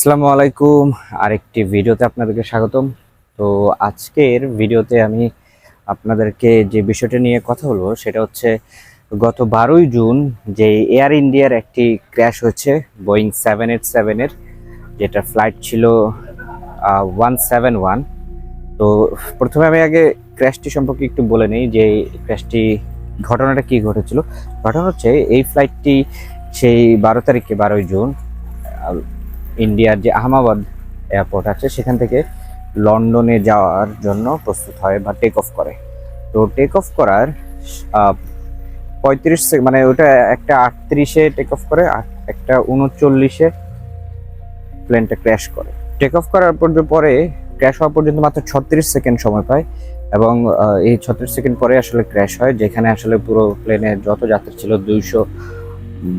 আসসালামু আলাইকুম। আরেকটি ভিডিওতে আপনাদেরকে স্বাগতম। তো আজকের ভিডিওতে আমি আপনাদেরকে যে বিষয়টা নিয়ে কথা বলব, সেটা হচ্ছে গত বারোই জুন যে এয়ার ইন্ডিয়ার একটি ক্র্যাশ হয়েছে, বোয়িং সেভেন এইট সেভেনের, যেটা ফ্লাইট ছিল ওয়ান সেভেন ওয়ান। তো প্রথমে আমি আগে ক্র্যাশটি সম্পর্কে একটু বলে নিই যে ক্র্যাশটি, ঘটনাটা কি ঘটেছিল। ঘটনা হচ্ছে এই ফ্লাইটটি সেই বারো তারিখে, বারোই জুন ইন্ডিয়ার যে আহমাবাদ এয়ারপোর্ট আছে, সেখান থেকে লন্ডনে যাওয়ার জন্য প্রস্তুত হয় বা টেক অফ করে। তো টেক অফ করার পঁয়ত্রিশ মানে ওটা একটা আটত্রিশে টেক অফ করে একটা উনচল্লিশে প্লেনটা ক্র্যাশ করে। টেক অফ করার পরে ক্র্যাশ হওয়া পর্যন্ত মাত্র ছত্রিশ সেকেন্ড সময় পায় এবং এই ছত্রিশ সেকেন্ড পরে আসলে ক্র্যাশ হয়, যেখানে আসলে পুরো প্লেনে যত যাত্রী ছিল দুইশো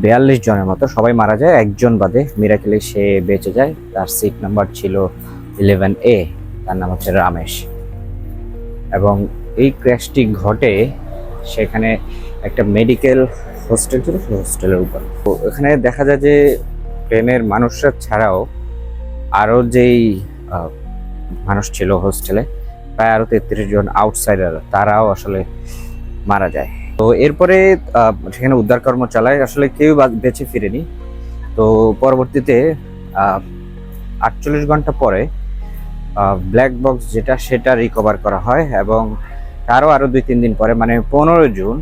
বিয়াল্লিশ জনের মতো, সবাই মারা যায়, একজন বাদে মিরাকেলে সে বেঁচে যায়। তার সিট নাম্বার ছিল ইলেভেন এ তার নাম হচ্ছে রামেশ। এবং এই ক্র্যাশটি ঘটে সেখানে একটা মেডিকেল হোস্টেল ছিল, সেই হোস্টেলের উপর। তো এখানে দেখা যায় যে প্লেনের মানুষরা ছাড়াও আরও যেই মানুষ ছিল হোস্টেলে প্রায় আরও তেত্রিশ জন আউটসাইডার তারাও আসলে মারা যায়। তো এরপরে সেখানে উদ্ধার কর্ম চালায়। আসলে কেউ বেঁচে ফিরেনি। তো পরবর্তীতে আটচল্লিশ ঘণ্টা পরে ব্ল্যাক বক্স যেটা, সেটা রিকভার করা হয় এবং তারও আরও দুই, তিন দিন পরে মানে পনেরো জুন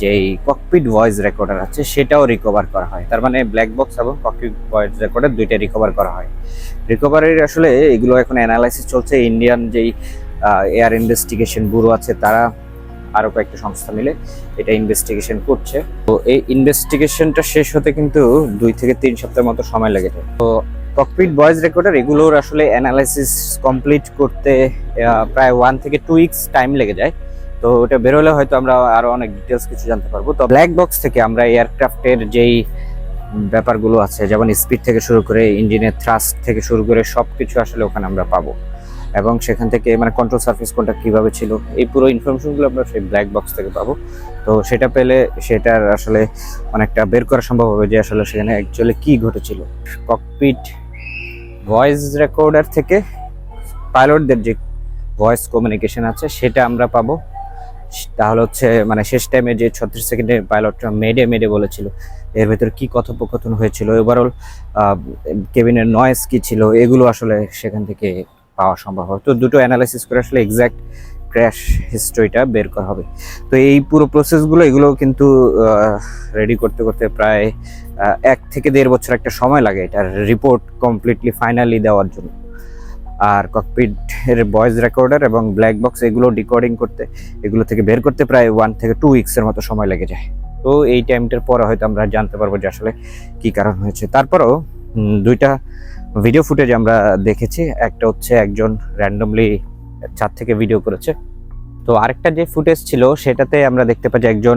যেই ককপিট ভয়েস রেকর্ডার আছে, সেটাও রিকভার করা হয়। তার মানে ব্ল্যাক বক্স এবং ককপিট ভয়েস রেকর্ডার দুইটা রিকভার করা হয়। রিকভারির আসলে এগুলো এখন অ্যানালাইসিস চলছে। ইন্ডিয়ান যেই এয়ার ইনভেস্টিগেশন ব্যুরো আছে, তারা আরও কয়েকটা সংস্থা মিলে এটা ইনভেস্টিগেশন করছে। তো এই ইনভেস্টিগেশনটা শেষ হতে কিন্তু দুই থেকে তিন সপ্তাহের মতো সময় লেগে যায়। তো ককপিট ভয়েস রেকর্ডার এগুলোর আসলে অ্যানালাইসিস কমপ্লিট করতে প্রায় ওয়ান থেকে টু উইকস টাইম লেগে যায়। তো ওটা বেরোলে হয়তো আমরা আরও অনেক ডিটেলস কিছু জানতে পারব। তো ব্ল্যাক বক্স থেকে আমরা এয়ারক্রাফটের যেই ব্যাপারগুলো আছে, যেমন স্পিড থেকে শুরু করে ইঞ্জিনের থ্রাস্ট থেকে শুরু করে সব কিছু আসলে ওখানে আমরা পাবো। এবং সেখান থেকে মানে কন্ট্রোল সার্ফেস কোনটা কীভাবে ছিল, এই পুরো ইনফরমেশনগুলো আমরা সেই ব্ল্যাক বক্স থেকে পাবো। তো সেটা পেলে সেটার আসলে অনেকটা বের করা সম্ভব হবে যে আসলে সেখানে অ্যাকচুয়ালি কী ঘটেছিল। ককপিট ভয়েস রেকর্ডার থেকে পাইলটদের যে ভয়েস কমিউনিকেশন আছে, সেটা আমরা পাবো। তাহলে হচ্ছে মানে শেষ টাইমে যে ছত্রিশ সেকেন্ডে পাইলটটা মেডে মেডে বলেছিল, এর ভেতরে কি কথোপকথন হয়েছিল ওভারঅল কেবিনের নয়েস কী ছিল, এগুলো আসলে সেখান থেকে পাওয়া সম্ভব হবে। তো দুটো অ্যানালাইসিস করে আসলে এক্স্যাক্ট ক্র্যাশ হিস্ট্রিটা বের করা হবে। তো এই পুরো প্রসেসগুলো এগুলো কিন্তু রেডি করতে করতে প্রায় এক থেকে দেড় বছর একটা সময় লাগে এটার রিপোর্ট কমপ্লিটলি ফাইনালি দেওয়ার জন্য। আর ককপিটের ভয়েস রেকর্ডার এবং ব্ল্যাক বক্স এগুলো ডিকোডিং করতে, এগুলো থেকে বের করতে প্রায় ওয়ান থেকে টু উইক্সের মতো সময় লেগে যায়। তো এই টাইমটার পরে হয়তো আমরা জানতে পারব যে আসলে কি কারণ হয়েছে। তারপরও দুইটা ভিডিও ফুটেজ আমরা দেখেছি, একটা হচ্ছে একজন র্যান্ডমলি ছাদ থেকে ভিডিও করেছে। তো আরেকটা যে ফুটেজ ছিল, সেটাতে আমরা দেখতে পাচ্ছি একজন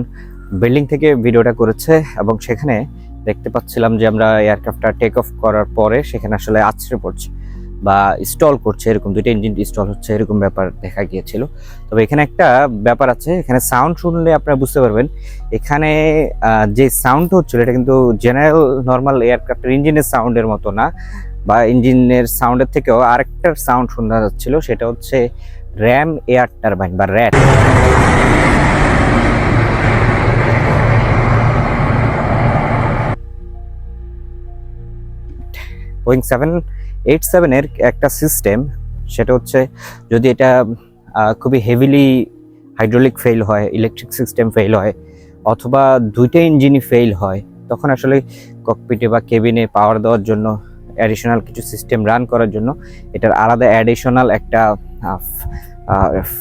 বিল্ডিং থেকে ভিডিওটা করেছে এবং সেখানে দেখতে পাচ্ছিলাম যে আমরা এয়ারক্রাফটটা টেক অফ করার পরে সেখানে আসলে আছড়ে পড়ছে বা স্টল করছে, এরকম দুইটা ইঞ্জিন স্টল হচ্ছে, এরকম ব্যাপার দেখা গিয়েছিল। তবে এখানে একটা ব্যাপার আছে, এখানে সাউন্ড শুনলে আপনারা বুঝতে পারবেন, এখানে যে সাউন্ড হচ্ছিল, এটা কিন্তু জেনারেল নর্মাল এয়ারক্রাফটের ইঞ্জিনের সাউন্ডের মতো না। বা ইঞ্জিনের সাউন্ডের থেকেও আরেকটার সাউন্ড শোনা যাচ্ছিল, সেটা হচ্ছে র্যাম এয়ার টারবাইন বা র্যাট। বোয়িং সেভেন এইট সেভেনের একটা সিস্টেম সেটা হচ্ছে যদি এটা খুবই হেভিলি হাইড্রোলিক ফেল হয় ইলেকট্রিক সিস্টেম ফেল হয়, অথবা দুইটা ইঞ্জিনই ফেল হয়, তখন আসলে ককপিটে বা কেবিনে পাওয়ার দেওয়ার জন্য অ্যাডিশনাল কিছু সিস্টেম রান করার জন্য, এটার আলাদা অ্যাডিশনাল একটা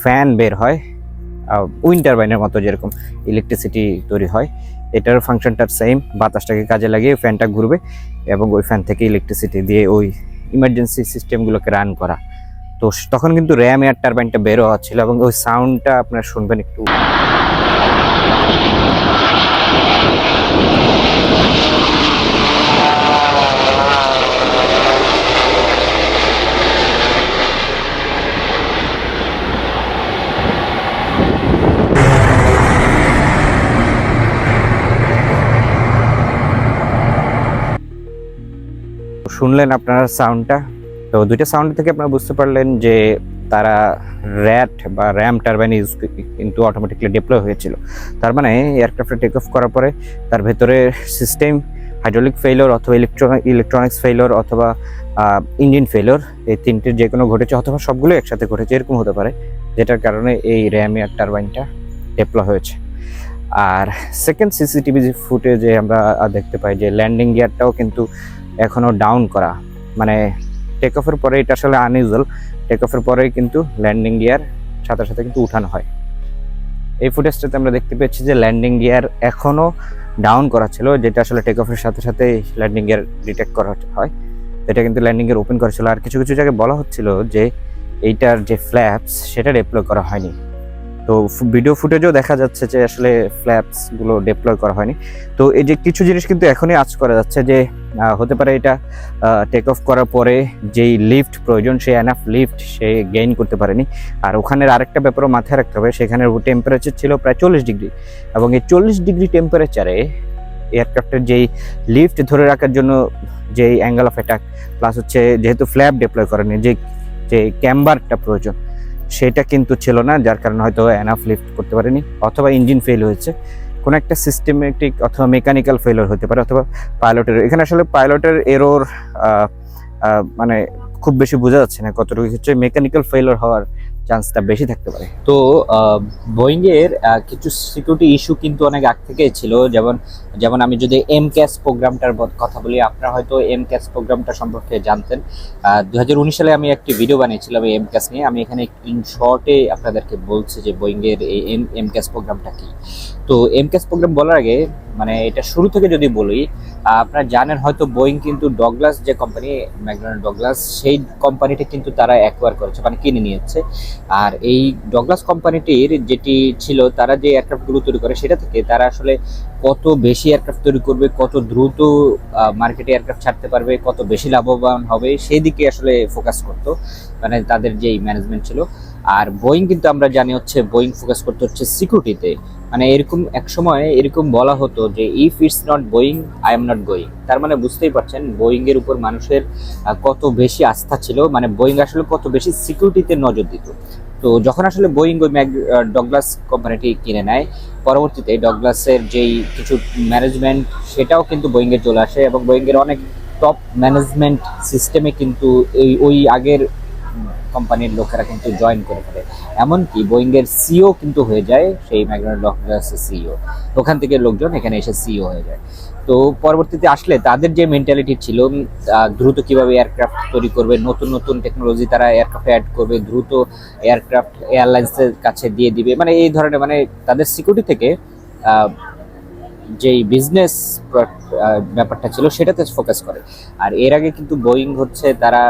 ফ্যান বের হয় উইন্ড টারবাইনের মতো যেরকম ইলেকট্রিসিটি তৈরি হয়। এটার ফাংশনটার সেম বাতাসটাকে কাজে লাগিয়ে ফ্যানটা ঘুরবে এবং ওই ফ্যান থেকে ইলেকট্রিসিটি দিয়ে ওই ইমার্জেন্সি সিস্টেমগুলোকে রান করা। তো তখন কিন্তু র্যাম এয়ার টারবাইনটা বের হওয়া ছিল এবং ওই সাউন্ডটা আপনার শুনবেন একটু। শুনলেন আপনারা সাউন্ডটা তো দুইটা সাউন্ড থেকে আপনারা বুঝতে পারলেন যে তারা র্যাট বা র্যাম টারবাইন ইউজ কিন্তু অটোমেটিকলি ডিপ্লয় হয়েছিল। তার মানে এয়ারক্রাফটে টেক অফ করার পরে তার ভেতরে সিস্টেম হাইড্রোলিক ফেইলর অথবা ইলেকট্রনিক ইলেকট্রনিক্স ফেইলর অথবা ইঞ্জিন ফেইলর এই তিনটির যে কোনো ঘটেছে অথবা সবগুলো একসাথে ঘটেছে, এরকম হতে পারে, যেটার কারণে এই র্যাম এয়ার টারবাইনটা ডিপ্লয় হয়েছে। আর সেকেন্ড সিসিটিভি ফুটেজে আমরা দেখতে পাই যে ল্যান্ডিং গিয়ারটাও কিন্তু এখনও ডাউন করা। মানে টেক অফের পরে এটা আসলে আনইউজুয়াল টেক অফের পরেই কিন্তু ল্যান্ডিং গিয়ার সাথে সাথে কিন্তু উঠানো হয়। এই ফুটেজটাতে আমরা দেখতে পেয়েছি যে ল্যান্ডিং গিয়ার এখনও ডাউন করা ছিল, যেটা আসলে টেক অফের সাথে সাথে ল্যান্ডিং গিয়ার ডিটেক্ট করা হয়। এটা কিন্তু ল্যান্ডিং গিয়ার ওপেন করা ছিল। আর কিছু কিছু জায়গায় বলা হচ্ছিল যে এইটার যে ফ্ল্যাপস সেটা ডিপ্লয় করা হয়নি। তো ভিডিও ফুটেজেও দেখা যাচ্ছে যে আসলে ফ্ল্যাপসগুলো ডিপ্লয় করা হয়নি। তো এই যে কিছু জিনিস কিন্তু এখনই আজ করা যাচ্ছে যে হতে পারে এটা টেক অফ করার পরে যেই লিফট প্রয়োজন, সেই এনাফ লিফট সে গেইন করতে পারেনি। আর ওখানের আরেকটা ব্যাপারও মাথায় রাখতে হবে, সেখানের টেম্পারেচার ছিল প্রায় চল্লিশ ডিগ্রি। এবং এই চল্লিশ ডিগ্রি টেম্পারেচারে এয়ারক্রাফটের যেই লিফট ধরে রাখার জন্য যেই অ্যাঙ্গেল অফ অ্যাটাক প্লাস হচ্ছে যেহেতু ফ্ল্যাপ ডিপ্লয় করেনি, যে যে ক্যাম্বারটা প্রয়োজন, সেটা কিন্তু ছিল না, যার কারণে হয়তো এনাফ লিফট করতে পারেনি, অথবা ইঞ্জিন ফেল হয়েছে। কোনো একটা সিস্টেমেটিক অথবা মেকানিক্যাল ফেলোর হতে পারে অথবা পাইলটের এখানে আসলে পাইলটের এরোর মানে খুব বেশি বোঝা যাচ্ছে না কতটুকু হচ্ছে মেকানিক্যাল ফেলোর হওয়ার চান্সটা বেশি থাকতে পারে। তো বোয়িংয়ের কিছু সিকিউরিটি ইস্যু কিন্তু অনেক আগ থেকেই ছিল। যেমন যেমন আমি যদি এম ক্যাশ প্রোগ্রামটার কথা বলি, আপনারা হয়তো এম ক্যাশ প্রোগ্রামটা সম্পর্কে জানতেন। দু হাজার উনিশ সালে আমি একটি ভিডিও বানিয়েছিলাম এম ক্যাস নিয়ে। আমি এখানে ইন শর্টে আপনাদেরকে বলছি যে বোয়িংয়ের এই এম এম ক্যাস প্রোগ্রামটা কি। তো এম ক্যাস প্রোগ্রাম বলার আগে মানে এটা শুরু থেকে যদি বলি আপনারা জানেন হয়তো বোয়িং কিন্তু ডগলাস যে কোম্পানি ম্যাকডোনাল্ড ডগলাস সেই কোম্পানিটা কিন্তু তারা অ্যাকোয়ার করেছে মানে কিনে নিয়েছে। আর এই ডগলাস কোম্পানিটির যেটি ছিল, তারা যে এয়ারক্রাফটগুলো তৈরি করে, সেটা থেকে তারা আসলে কত বেশি এয়ারক্রাফট তৈরি করবে, কত দ্রুত মার্কেটে এয়ারক্রাফট ছাড়তে পারবে, কত বেশি লাভবান হবে, সেই দিকে আসলে ফোকাস করতো। মানে তাদের যেই ম্যানেজমেন্ট ছিল। আর বোয়িং কিন্তু আমরা জানি হচ্ছে বোয়িং ফোকাস করতে হচ্ছে সিকিউরিটিতে মানে এরকম এক সময় এরকম বলা হতো যে if it's not Boeing I am not going তার মানে বুঝতেই পারছেন বোয়িং এর উপর মানুষের কত বেশি আস্থা ছিল। মানে বোয়িং আসলে কত বেশি সিকিউরিটিতে নজর দিত। তো যখন আসলে বোয়িং ওই ম্যাক ডগলাস কোম্পানিটি কিনে নেয়, পরবর্তীতে ডগলাসের যেই কিছু ম্যানেজমেন্ট সেটাও কিন্তু বোয়িংয়ে চলে আসে এবং বোয়িংয়ের অনেক টপ ম্যানেজমেন্ট সিস্টেমে কিন্তু এই, ওই আগের কোম্পানির লোকেরা কিন্তু জয়েন করে ফেলে। এমনকি বোয়িংয়ের সিও কিন্তু হয়ে যায় সেই ম্যাকডোনাল্ড ডগলাসের সিও ওখান থেকে লোকজন এখানে এসে সিও হয়ে যায়। তো পরবর্তীতে আসলে তাদের যে মেন্টালিটি ছিল দ্রুত কীভাবে এয়ারক্রাফট তৈরি করবে, নতুন নতুন টেকনোলজি তারা এয়ারক্রাফটে অ্যাড করবে, দ্রুত এয়ারক্রাফট এয়ারলাইন্সের কাছে দিয়ে দিবে মানে এই ধরনের মানে তাদের সিকিউরিটি থেকে যেই বিজনেস ব্যাপারটা ছিল সেটাতে ফোকাস করে। আর এর আগে কিন্তু বোয়িং হচ্ছে তারা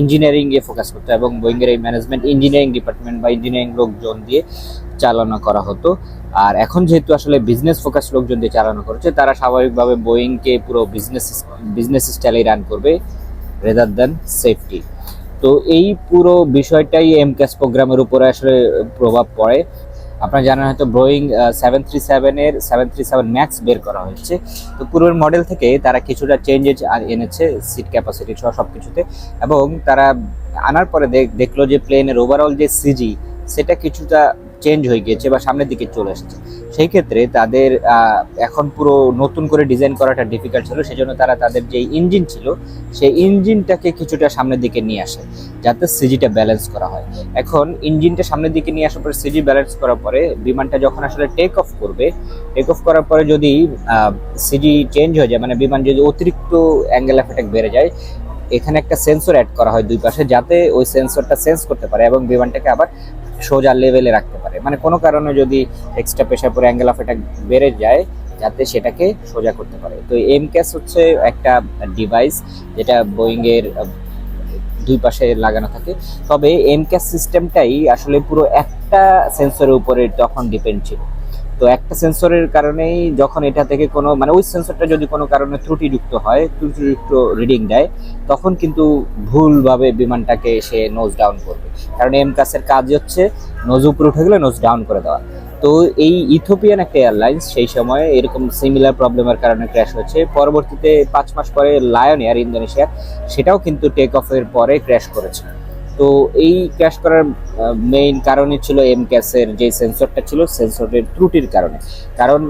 ইঞ্জিনিয়ারিং এ ফোকাস করতো এবং বোয়িং এর এই ম্যানেজমেন্ট ইঞ্জিনিয়ারিং ডিপার্টমেন্ট বা ইঞ্জিনিয়ারিং লোকজন দিয়ে চালনা করা হতো। আর এখন যেহেতু আসলে বিজনেস ফোকাস লোকজন দিয়ে চালানো করছে, তারা স্বাভাবিকভাবে বোয়িংকে পুরো বিজনেস বিজনেস স্টাইলে রান করবে রেদার দেন সেফটি তো এই পুরো বিষয়টাই এম প্রোগ্রামের উপরে আসলে প্রভাব পড়ে। আপনারা জানেন হয়তো ব্রোয়িং সেভেন থ্রি সেভেনের সেভেন থ্রি সেভেন ম্যাক্স বের করা হয়েছে। তো পূর্বের মডেল থেকে তারা কিছুটা চেঞ্জেস এনেছে সিট ক্যাপাসিটি সহ সব কিছুতে এবং তারা আনার পরে দেখ- দেখল যে প্লেনের ওভারঅল যে সিজি সেটা কিছুটা চেঞ্জ হয়ে গিয়েছে বা সামনের দিকে চলে এসেছে সেই ক্ষেত্রে তাদের এখন পুরো নতুন করে ডিজাইন করাটা ডিফিকাল্ট ছিল, সেজন্য তারা তাদের যে ইঞ্জিন ছিল, সেই ইঞ্জিনটাকে কিছুটা সামনের দিকে নিয়ে আসে, যাতে সিজিটা ব্যালেন্স করা হয়। এখন ইঞ্জিনটা সামনের দিকে নিয়ে আসার পরে সিজি ব্যালেন্স করার পরে বিমানটা যখন আসলে টেক অফ করবে টেক অফ করার পরে যদি সিজি চেঞ্জ হয়ে যায় মানে বিমান যদি অতিরিক্ত অ্যাঙ্গেল অফ অ্যাটাক বেড়ে যায়, এখানে একটা সেন্সর অ্যাড করা হয় দুই পাশে, যাতে ওই সেন্সরটা সেন্স করতে পারে এবং বিমানটাকে আবার সোজা লেভেলে রাখতে পারে। মানে কোনো কারণে যদি এক্সট্রা প্রেশার পরে অ্যাঙ্গেল অফ অ্যাটাক বেড়ে যায়, যাতে সেটাকে সোজা করতে পারে। তো এম ক্যাস হচ্ছে একটা ডিভাইস যেটা বোয়িংয়ের দুই পাশে লাগানো থাকে। তবে এম ক্যাস সিস্টেমটাই আসলে পুরো একটা সেন্সরের উপরে তখন ডিপেন্ড ছিল। তো একটা সেন্সরের কারণেই যখন এটা থেকে কোনো মানে ওই সেন্সরটা যদি কোনো কারণে ত্রুটিযুক্ত হয়, ত্রুটিযুক্ত রিডিং দেয়, তখন কিন্তু ভুলভাবে বিমানটাকে সে নোজ ডাউন করবে। কারণ এম কাসের কাজ হচ্ছে নোজ উপরে উঠে গেলে নোজ ডাউন করে দেওয়া। তো এই ইথোপিয়ান একটা এয়ারলাইন্স সেই সময় এরকম সিমিলার প্রবলেমের কারণে ক্র্যাশ হয়েছে পরবর্তীতে পাঁচ মাস পরে লায়ন এয়ার ইন্দোনেশিয়া সেটাও কিন্তু টেক অফের পরে ক্র্যাশ করেছে। তো এই ক্র্যাশ করার মেইন কারণই ছিল এম ক্যাসের যে সেন্সরটা ছিল সেন্সরের ত্রুটির কারণে। কারণ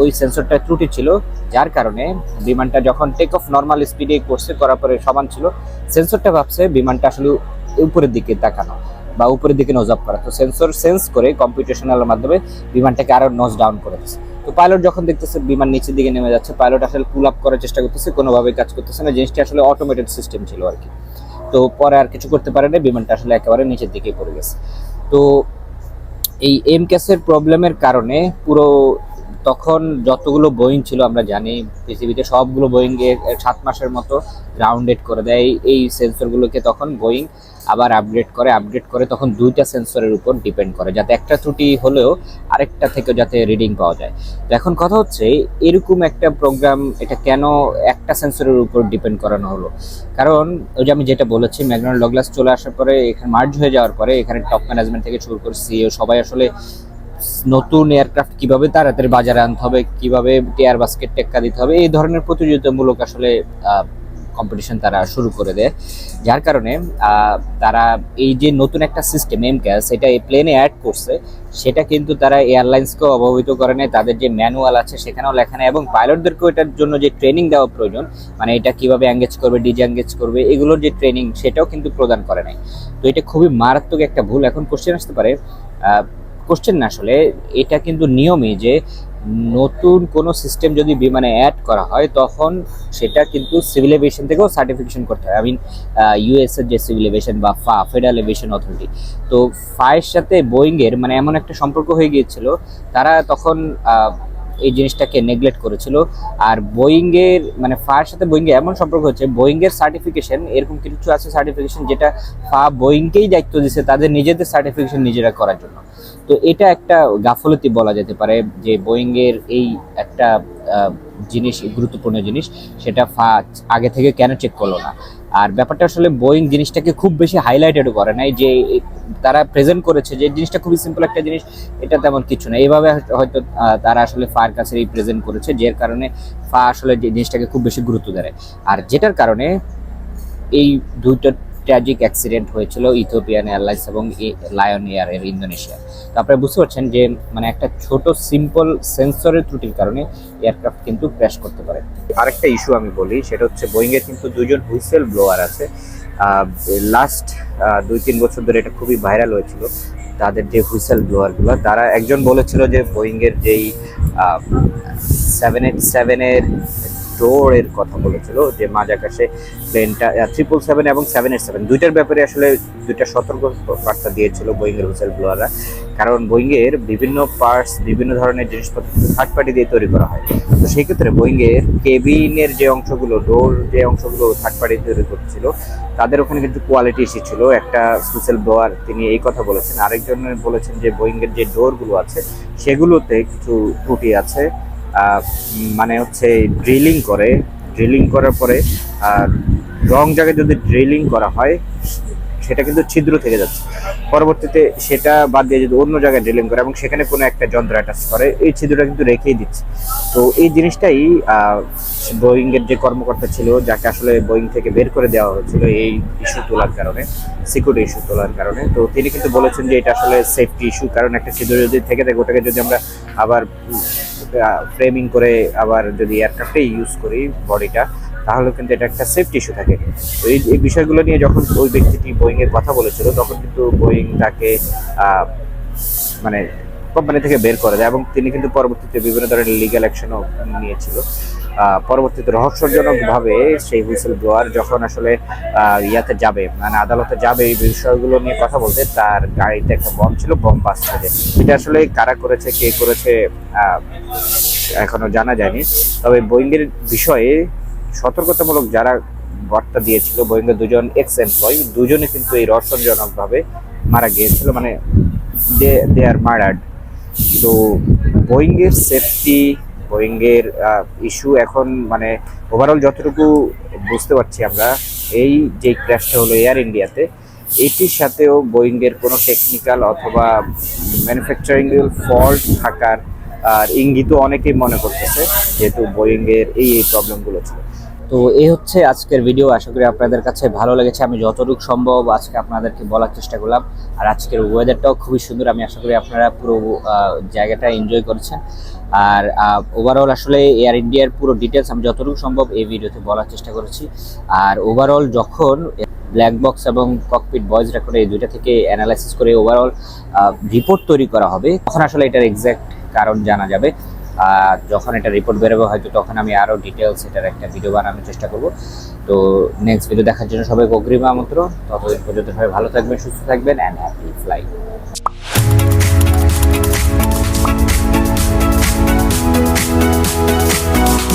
ওই সেন্সরটা ত্রুটি ছিল, যার কারণে বিমানটা যখন টেক অফ নর্মাল স্পিডে করছে, করার পরে সমান ছিল সেন্সরটা ভাবছে বিমানটা আসলে উপরের দিকে তাকানো বা উপরের দিকে নোজ আপ করা। তো সেন্সর সেন্স করে কম্পিউটেশনালের মাধ্যমে বিমানটাকে আরও নোজ ডাউন করে দিচ্ছে। তো পাইলট যখন দেখতেছে বিমান নিচের দিকে নেমে যাচ্ছে পাইলট আসলে পুল আপ করার চেষ্টা করতেছে কোনোভাবে কাজ করতেছে না, জিনিসটা আসলে অটোমেটেড সিস্টেম ছিল আর কি। তো পরে আর কিছু করতে পারে না বিমানটা আসলে একেবারে নিচের দিকে পড়ে গেছে। তো এই এম ক্যাসের প্রবলেমের কারণে পুরো তখন যতগুলো বোয়িং ছিল আমরা জানি, পৃথিবীতে সবগুলো বোয়িং সাত মাসের মতো গ্রাউন্ডেড করে দেয়। এই সেন্সরগুলোকে তখন বোয়িং আবার আপগ্রেড করে আপডেট করে তখন দুইটা সেন্সরের উপর ডিপেন্ড করে, যাতে একটা ত্রুটি হলেও আরেকটা থেকে যাতে রিডিং পাওয়া যায়। তো এখন কথা হচ্ছে, এরকম একটা প্রোগ্রাম এটা কেন একটা সেন্সরের উপর ডিপেন্ড করানো হলো? কারণ, ওই যে আমি যেটা বলেছি ম্যাগনার লগলাস চলে আসার পরে, এখানে মার্জ হয়ে যাওয়ার পরে, এখানে টপ ম্যানেজমেন্ট থেকে শুরু করে সিও সবাই আসলে নতুন এয়ারক্রাফট কীভাবে তাড়াতাড়ি বাজারে আনতে হবে, কীভাবে টিয়ার বাস্কেট টেক্কা দিতে হবে, এই ধরনের প্রতিযোগিতামূলক আসলে কম্পিটিশন তারা শুরু করে দেয়। যার কারণে তারা এই যে নতুন একটা সিস্টেম এম ক্যাস এটা এই প্লেনে অ্যাড করছে। সেটা কিন্তু তারা এয়ারলাইন্সকেও অবহিত করে নেয়। তাদের যে ম্যানুয়াল আছে, সেখানেও লেখা নেই এবং পাইলটদেরকেও এটার জন্য যে ট্রেনিং দেওয়া প্রয়োজন মানে এটা কীভাবে এঙ্গেজ করবে ডিজে এঙ্গেজ করবে, এগুলোর যে ট্রেনিং সেটাও কিন্তু প্রদান করে নাই তো এটা খুবই মারাত্মক একটা ভুল। এখন কোশ্চেন আসতে পারে কোশ্চেন না আসলে, এটা কিন্তু নিয়মই যে নতুন কোনো সিস্টেম যদি বিমানে অ্যাড করা হয়, তখন সেটা কিন্তু সিভিল এভিয়েশন থেকেও সার্টিফিকেশন করতে হয়। আই মিন ইউএস এর যে সিভিল এভিয়েশন বা ফা ফেডারেল এভিয়েশন অথরিটি তো ফায়ের সাথে বোয়িং এর মানে এমন একটা সম্পর্ক হয়ে গিয়েছিল, তারা তখন এই জিনিসটাকে নেগলেক্ট করেছিল। আর বোয়িং এর মানে ফার সাথে বোয়িং এর এমন সম্পর্ক হচ্ছে বোয়িং এর সার্টিফিকেশন এরকম কিছু আছে সার্টিফিকেশন যেটা ফা বোয়িংকেই দায়িত্ব দিচ্ছে তাদের নিজেদের সার্টিফিকেশন নিজেরা করার জন্য। তো এটা একটা গাফলতি বলা যেতে পারে যে বোয়িংয়ের এই একটা জিনিস, গুরুত্বপূর্ণ জিনিস, সেটা আগে থেকে কেন চেক করল না? আর ব্যাপারটা আসলে বোয়িং জিনিসটাকে খুব বেশি হাইলাইটেডও করে নাই যে তারা প্রেজেন্ট করেছে যে জিনিসটা খুবই সিম্পল একটা জিনিস, এটা তেমন কিছু না। এইভাবে হয়তো তারা আসলে ফার কাছে প্রেজেন্ট করেছে যার কারণে ফা আসলে যে জিনিসটাকে খুব বেশি গুরুত্ব দেয়। আর যেটার কারণে এই দুইটা ট্র্যাজিক অ্যাক্সিডেন্ট হয়েছিল ইথিওপিয়ান এয়ারলাইন্স এবং লায়ন এয়ার, এর ইন্দোনেশিয়া আপনারা বুঝতে পারছেন যে মানে একটা ছোট সিম্পল সেন্সরের ত্রুটির কারণে এয়ারক্রাফট কিন্তু ক্র্যাশ করতে পারে। আরেকটা ইস্যু আমি বলি, সেটা হচ্ছে বোয়িং এর কিন্তু দুজন হুইসেল ব্লোয়ার আছে। লাস্ট দুই তিন বছর ধরে এটা খুবই ভাইরাল হয়েছিল। তাদের যে হুইসেল ব্লোয়ারগুলো তারা একজন বলেছিল যে বোয়িং এর যেই সেভেন এইট সেভেনের ডোরের কথা বলেছিল যে মাঝ আকাশে প্লেনটা ট্রিপল সেভেন এবং সেভেন এইট সেভেন দুইটার ব্যাপারে আসলে দুইটা সতর্ক বার্তা দিয়েছিল বোয়িং এর হুইসেল ব্লোয়াররা কারণ বোয়িং এর বিভিন্ন পার্টস বিভিন্ন ধরনের জিনিসপত্র থার্ড পার্টি দিয়ে তৈরি করা হয়। তো সেই ক্ষেত্রে বোয়িং এর কেবিনের যে অংশগুলো ডোর যে অংশগুলো থার্ড পার্টি তৈরি করছিল, তাদের ওখানে কিন্তু কোয়ালিটি ইস্যু ছিল। একটা সুসেল ব্লোয়ার তিনি এই কথা বলেছেন। আরেকজনের বলেছেন যে বোয়িং এর যে ডোরগুলো আছে, সেগুলোতে কিছু ত্রুটি আছে। মানে হচ্ছে ড্রিলিং করে ড্রিলিং করার পরে রং জায়গায় যদি ড্রিলিং করা হয়, সেটা কিন্তু ছিদ্র থেকে যাচ্ছে। পরবর্তীতে সেটা বাদ দিয়ে যদি অন্য জায়গায় ড্রিলিং করে এবং সেখানে কোনো একটা যন্ত্র অ্যাটাচ করে, এই ছিদ্রটা কিন্তু রেখেই দিচ্ছে। তো এই জিনিসটাই বোয়িং এর যে কর্মকর্তা ছিল, যাকে আসলে বোয়িং থেকে বের করে দেওয়া হয়েছিল এই ইস্যু তোলার কারণে সিকিউরিটি ইস্যু তোলার কারণে, তো তিনি কিন্তু বলেছেন যে এটা আসলে সেফটি ইস্যু কারণ একটা ছিদ্র যদি থেকে থাকে, ওটাকে যদি আমরা আবার ফ্রেমিং করে আবার যদি এয়ারক্রাফটে ইউজ করি বডিটা, তাহলে কিন্তু এটা একটা সেফটি ইস্যু থাকে। এই এই বিষয়গুলো নিয়ে যখন ওই ব্যক্তিটি বোয়িংয়ের কথা বলেছিল, তখন কিন্তু বোয়িং তাকে মানে কোম্পানি থেকে বের করে দেয় এবং তিনি কিন্তু পরবর্তীতে বিভিন্ন ধরনের লিগ্যাল অ্যাকশনও নিয়েছিল। পরবর্তীতে রহস্যজনকভাবে সেই হুইসেল ব্লোয়ার যখন আসলে ইয়াতে যাবে মানে আদালতে যাবে এই বিষয়গুলো নিয়ে কথা বলতে, তার গাড়িতে একটা বম ছিল বম বাস থেকে এটা আসলে কারা করেছে, কে করেছে এখনও জানা যায়নি। তবে বোয়িং এর বিষয়ে সতর্কতামূলক যারা বার্তা দিয়েছিল বোয়িং এর দুজন এক্স এমপ্লয় দুজনে কিন্তু এই রহস্যজনকভাবে মারা গিয়েছিল মানে দে দে আর মার্ডার্ড তো বোয়িং এর সেফটি বোয়িং এর ইস্যু এখন মানে ওভারঅল যতটুকু বুঝতে পারছি আমরা, এই যে ক্র্যাশটা হলো এয়ার ইন্ডিয়াতে এটির সাথেও বোয়িংয়ের কোনো টেকনিক্যাল অথবা ম্যানুফ্যাকচারিং ফল্ট থাকার, আর ইঙ্গিতও অনেকেই মনে করতেছে যেহেতু বোয়িংয়ের এই এই প্রবলেমগুলো ছিল। তো এই হচ্ছে আজকের ভিডিও আশা করি আপনাদের কাছে ভালো লেগেছে। আমি যতটুকু সম্ভব আজকে আপনাদেরকে বলার চেষ্টা করলাম। আর আজকের ওয়েদারটাও খুবই সুন্দর। আমি আশা করি আপনারা পুরো জায়গাটা এনজয় করেছেন। আর ওভারঅল আসলে এয়ার ইন্ডিয়ার পুরো ডিটেলস আমি যতটুকু সম্ভব এই ভিডিওতে বলার চেষ্টা করেছি। আর ওভারঅল যখন ব্ল্যাক বক্স এবং ককপিট ভয়েস রেকর্ড এই দুইটা থেকে অ্যানালাইসিস করে ওভারঅল রিপোর্ট তৈরি করা হবে, তখন আসলে এটার এক্স্যাক্ট কারণ জানা যাবে। আর যখন এটা রিপোর্ট বেরোবে, হয়তো তখন আমি আরও ডিটেলস এটার একটা ভিডিও বানানোর চেষ্টা করব। তো নেক্সট ভিডিও দেখার জন্য সবাইকে অগ্রিম আমন্ত্রণ। ততদিন পর্যন্ত সবাই ভালো থাকবেন, সুস্থ থাকবেন অ্যান্ড হ্যাপি ফ্লাইট